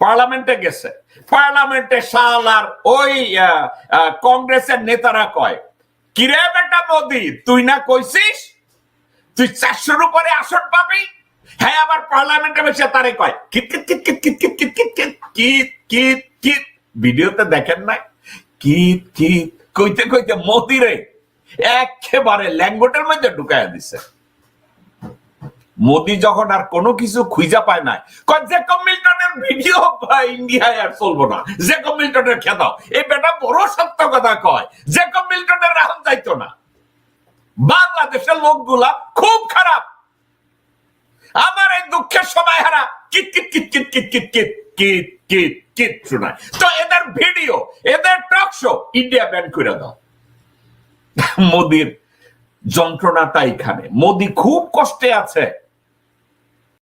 পার্লামেন্টে গেছে পার্লামেন্টে শাল আর ওই কংগ্রেসের নেতারা কয় কিরে বেটা মোদি তুই না কইছিস তুই চারশোর উপরে আসন পাবি হ্যাঁ আবার পার্লামেন্টে বসে তারে কয় কিট কিট কিট কিট কিট কিট কিট কিট কিট কিট ভিডিওতে দেখেন নাই কিট কিট কইতে কইতে মোদি রে একেবারে ল্যাঙ্গুটের মধ্যে ঢুকাইয়া দিছে মোদি যখন আর কোনো কিছু খুঁজা পায় না কয় জেকব মিল্টনের ইন্ডিয়ায় আর চলবো না। মিল্টনের এই বেটা বড় সত্য কথা কয়। মিল্টনের যাইতো না। বাংলাদেশের লোকগুলা খুব খারাপ। আমার এই দুঃখের সময় হারা কিট কিট কিট কিট কিট কিট কিট কিট কিট কিট শোনায়। তো এদের ভিডিও, এদের টক শো ইন্ডিয়া ব্যান করে দাও। মোদির যন্ত্রণাটা এখানে। মোদি খুব কষ্টে আছে।